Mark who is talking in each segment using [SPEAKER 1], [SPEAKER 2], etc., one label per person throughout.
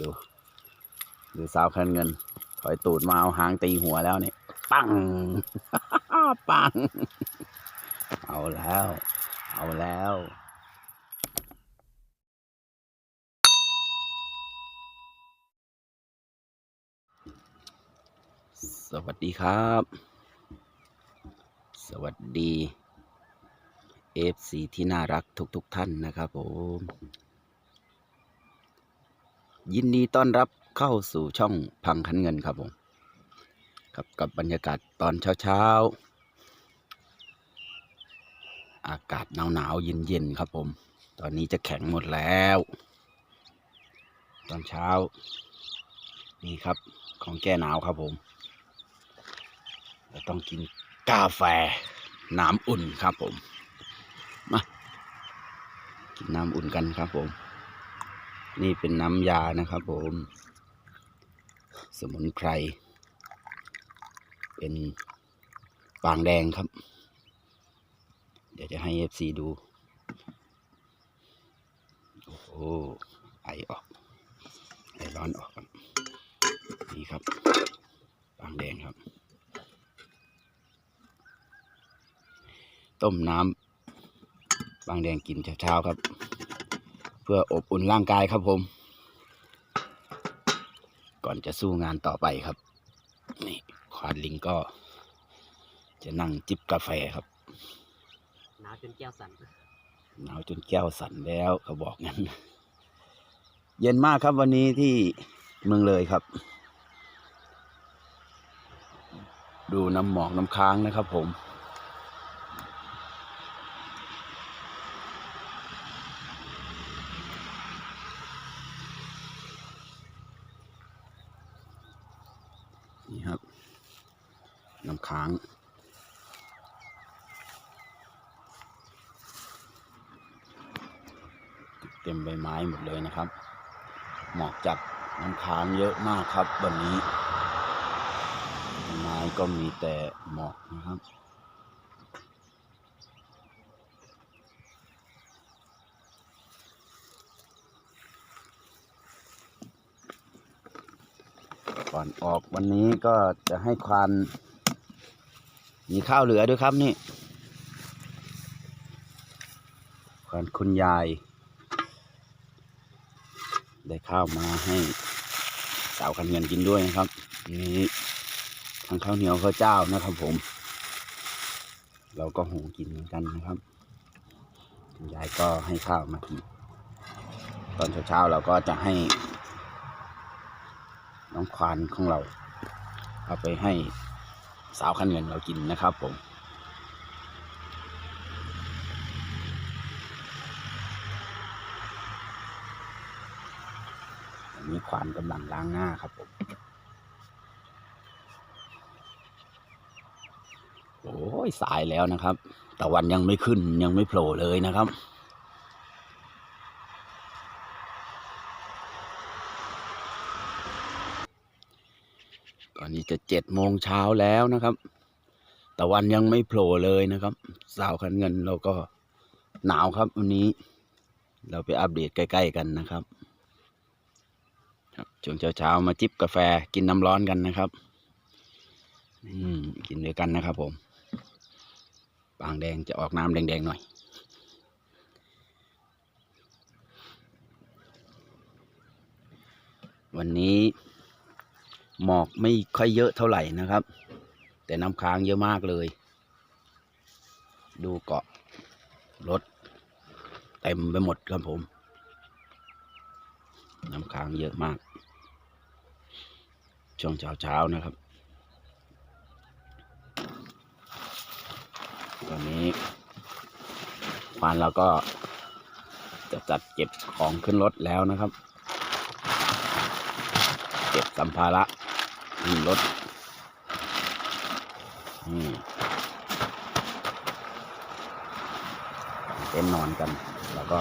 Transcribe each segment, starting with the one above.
[SPEAKER 1] ดู ดูสาวคันเงิน ถอยตูดมาเอาหางตีหัวแล้วเนี่ย ปัง ปัง เอาแล้ว เอาแล้วสวัสดีครับ สวัสดีเอฟซีที่น่ารักทุกๆทท่านนะครับผม ยินดีต้อนรับเข้าสู่ช่องพังคันเงินครับผมกับกับบรรยากาศตอนเช้าๆ อากาศหนาวๆเย็นๆครับผม ตอนนี้จะแข็งหมดแล้ว ตอนเช้า นี่ครับของแก้หนาวครับผมเราต้องกินกาแฟน้ำอุ่นครับผมมากินน้ำอุ่นกันครับผม นี่เป็นน้ำยานะครับผม สมุนไพร เป็นปางแดงครับ เดี๋ยวจะให้เอฟซีดู โอ้โหไอออก ไอร้อนออกครับนี่ครับ ปางแดงครับ ต้มน้ำบางแดงกินเช้าๆครับ พื่ออบอุ่นร่างกายครับผม ก่อนจะสู้งานต่อไปครับ นี่ควานลิงก็ จะนั่งจิบกาแฟครับ
[SPEAKER 2] หนาวจนแก้วสั่น
[SPEAKER 1] หนาวจนแก้วสั่นแล้วเขาบอกงั้น เย็นมากครับวันนี้ที่เมืองเลยครับ ดูน้ำหมอกน้ำค้างนะครับผม นี่ครับ น้ำค้าง เไม้หมดเลยนะครับหมอกจัดน้ำค้างเยอะมากครับ วันนี้ไม้ก็มีแต่หมอกนะครับก่อนออกวันนี้ก็จะให้ควานมีข้าวเหลือด้วยครับนี่ควานคุณยาย ได้ข้าวมาให้สาวคันเงินกินด้วยนะครับนี่ทั้งข้าวเหนียวข้าวเจ้านะครับผม เราก็หุงกินเหมือนกันนะครับยายก็ให้ข้าวมากินตอนเช้าๆเราก็จะให้ น้องควานของเรา เอาไปให้สาวคันเงินเรากินนะครับผม ควานกำลังล้างหน้าครับผม โอ้ยสายแล้วนะครับ ตะวันยังไม่ขึ้นยังไม่โผล่เลยนะครับตอนนี้จะเจ็ดโมงเช้าแล้วนะครับ ตะวันยังไม่โผล่เลยนะครับ สาวคันเงินเราก็หนาวครับวันนี้ เราไปอัปเดตใกล้ ๆ กันนะครับ ช่วงเช้าๆมาจิบกาแฟกินน้ำร้อนกันนะครับอืมกินด้วยกันนะครับผม ปางแดงจะออกน้ำแดงๆหน่อย วันนี้ หมอกไม่ค่อยเยอะเท่าไหร่นะครับ แต่น้ำค้างเยอะมากเลย ดูเกาะรถเต็มไปหมดครับผม น้ำค้างเยอะมาก ช่วงเช้าเช้านะครับ ตอนนี้ควานเราก็จะจัดเก็บของขึ้นรถแล้วนะครับ เก็บสัมภาระขึ้นรถนี่เต็นนอนกัน แล้วก็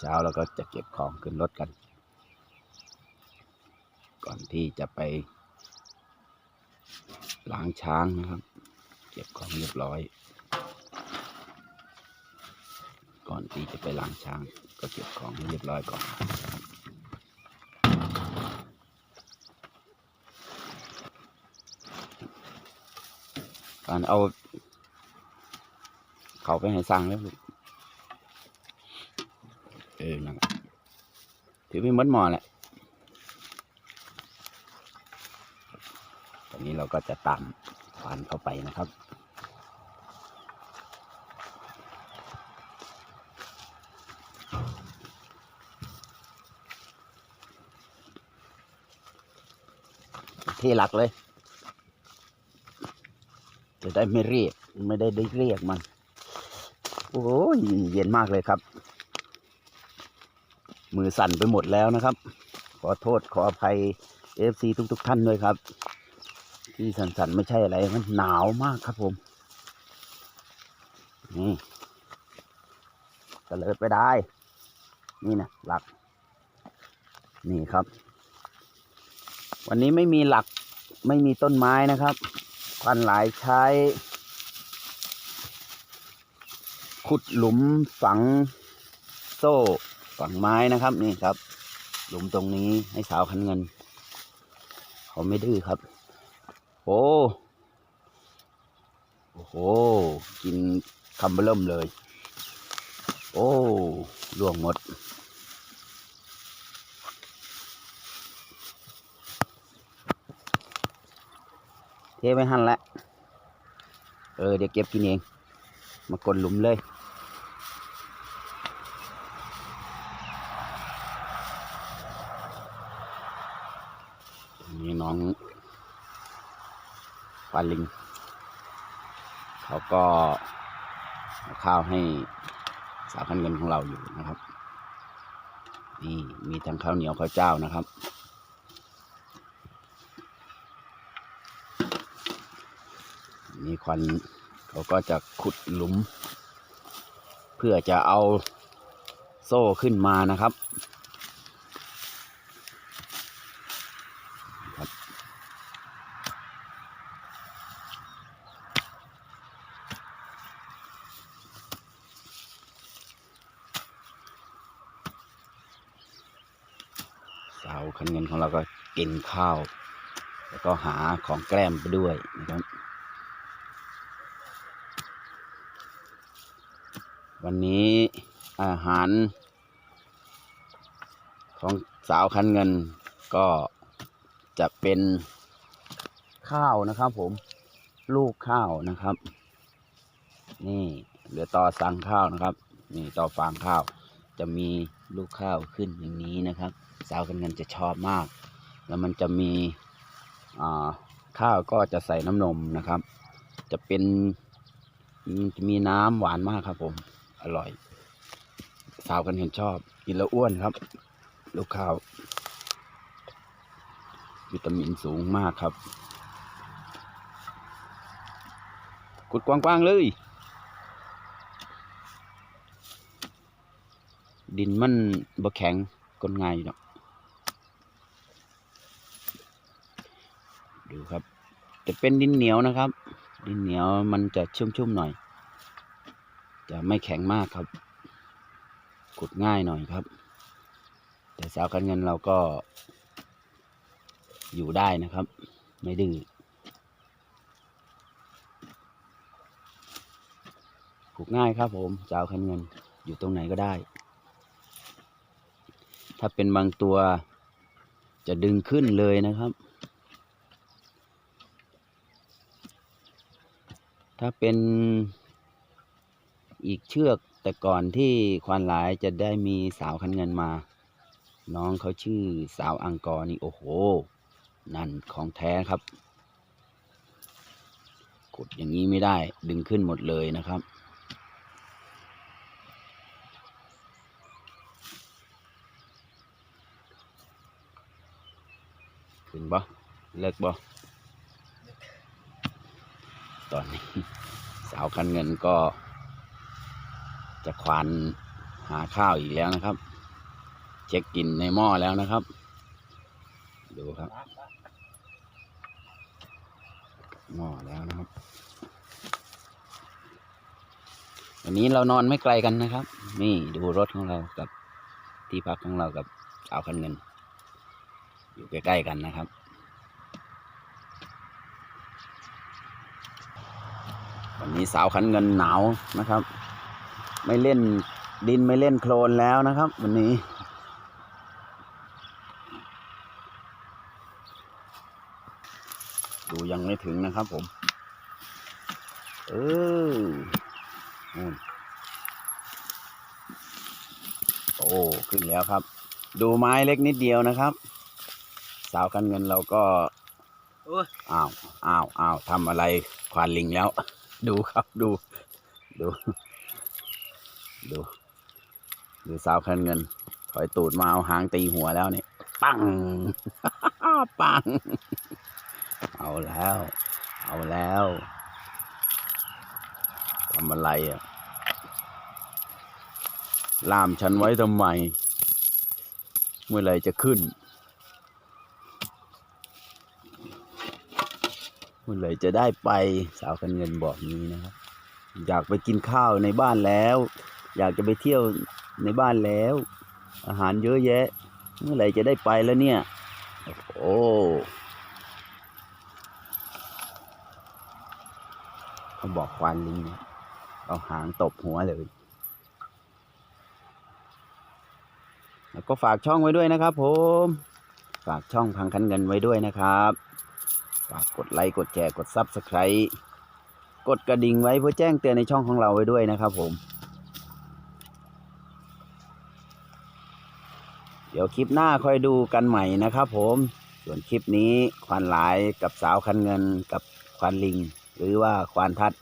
[SPEAKER 1] เช้าเราก็จะเก็บของขึ้นรถกัน ก่อนที่จะไปล้างช้างนะครับ เก็บของเรียบร้อย ก่อนที่จะไปล้างช้าง ก็เก็บของให้เรียบร้อยก่อนการเอา เขาไปให้สร้างแล้วลูกเออนั่นถือเป็มดหมอแหละ นี้เราก็จะตามควานเข้าไปนะครับ ที่หลักเลย จะได้ไม่เรียกไม่ได้ได้เรียกมัน โอ้ยเย็นมากเลยครับ มือสั่นไปหมดแล้วนะครับ ขอโทษขออภัยเอฟซีทุก ๆ ท่านด้วยครับ ที่สั่นๆไม่ใช่อะไรมันหนาวมากครับผม นี่กระเลิดไปได้ นี่นะหลัก นี่ครับ วันนี้ไม่มีหลักไม่มีต้นไม้นะครับควันหลายใช้ ขุดหลุมฝังโซ่ฝังไม้นะครับ นี่ครับ หลุมตรงนี้ให้สาวคันเงิน เขาไม่ดื้อครับ โอ้โอ้โหกินคำเริ่มเลย โอ้ล่วงหมด เทไปหั่นละ เออ เดี๋ยวเก็บกินเอง มากดหลุมเลยนี่น้อง ปลาลิง เขาก็ข้าวให้สาวพันเงินของเราอยู่นะครับ นี่มีทั้งข้าวเหนียวข้าวเจ้านะครับ นี่ควันเขาก็จะขุดหลุม เพื่อจะเอาโซ่ขึ้นมานะครับ สาวคันเงินของเราก็กินข้าว แล้วก็หาของแกล้มไปด้วยนะครับ วันนี้อาหาร ของสาวคันเงินก็จะเป็นข้าวนะครับผมลูกข้าวนะครับ นี่เหลือต่อสั่งข้าวนะครับ นี่ต่อฟางข้าวจะมีลูกข้าวขึ้นอย่างนี้นะครับ สาวคันเงินจะชอบมาก แล้วมันจะมีข้าวก็จะใส่น้ำนมนะครับ จะเป็นมันจะมีน้ำหวานมากครับ ผมอร่อย สาวกันเห็นชอบ กินแล้วอ้วนครับ ลูกข้าววิตามินสูงมากครับขุดกว้างๆเลย ดินมันบ่แข็งก้นง่ายอยู่เนาะ ดูครับ จะเป็นดินเหนียวนะครับ ดินเหนียวมันจะชุ่มๆหน่อย จะไม่แข็งมากครับ ขุดง่ายหน่อยครับ แต่สาวกันเงินเราก็ อยู่ได้นะครับ ไม่ดื้อขุดง่ายครับผมสาวคันเงินอยู่ตรงไหนก็ได้ ถ้าเป็นบางตัวจะดึงขึ้นเลยนะครับ ถ้าเป็นอีกเชือกแต่ก่อนที่ควานหลายจะได้มีสาวคันเงินมา น้องเขาชื่อสาวอังกอร์นี่โอ้โห นั่นของแท้ครับ กดอย่างนี้ไม่ได้ดึงขึ้นหมดเลยนะครับขึ้นบ่เลิกบ่ ตอนนี้ สาวคันเงินก็ จะควานหาข้าวอีกแล้วนะครับ เช็คกินในหม้อแล้วนะครับ ดูครับ หม้อแล้วนะครับ วันนี้เรานอนไม่ไกลกันนะครับ นี่ดูรถของเรากับที่พักของเรากับสาวคันเงิน อยู่ใกล้ๆกันนะครับ วันนี้สาวขันเงินหนาวนะครับ ไม่เล่นดินไม่เล่นโคลนแล้วนะครับ วันนี้ ดูยังไม่ถึงนะครับผม เออนู่นโอ้ขึ้นแล้วครับ ดูไม้เล็กนิดเดียวนะครับ สาวกันเงินเราก็
[SPEAKER 2] โอ้ย
[SPEAKER 1] อ้าวอ้าวอ้าวทำอะไรควานลิงแล้ว ดูครับดู ดู ดู ดูสาวคันเงิน ถอยตูดมาเอาหางตีหัวแล้วนี่ ปัง ปัง เอาแล้ว เอาแล้วทำอะไรอะ ล่ามฉันไว้ทำไม เมื่อไรจะขึ้น มื่อไหรจะได้ไปสาวคันเงินบอกนี้นะครับ อยากไปกินข้าวในบ้านแล้ว อยากจะไปเที่ยวในบ้านแล้ว อาหารเยอะแยะ เมื่อไหรจะได้ไปแล้วเนี่ย โอ้เขาบอกควานลิงนะเอาหางตบหัวเลย แล้วก็ฝากช่องไว้ด้วยนะครับผม ฝากช่องพังคันเงินไว้ด้วยนะครับ ฝากกดไลค์กดแชร์กดซับสไคร b ์กดกระดิ่งไว้เพื่อแจ้งเตือนในช่องของเราไว้ด้วยนะครับผม เดี๋ยวคลิปหน้าค่อยดูกันใหม่นะครับผม ส่วนคลิปนี้ควานหลายกับสาวคันเงินกับควานลิง หรือว่าควานทัด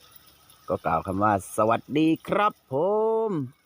[SPEAKER 1] ก็กล่าวคำว่าสวัสดีครับผม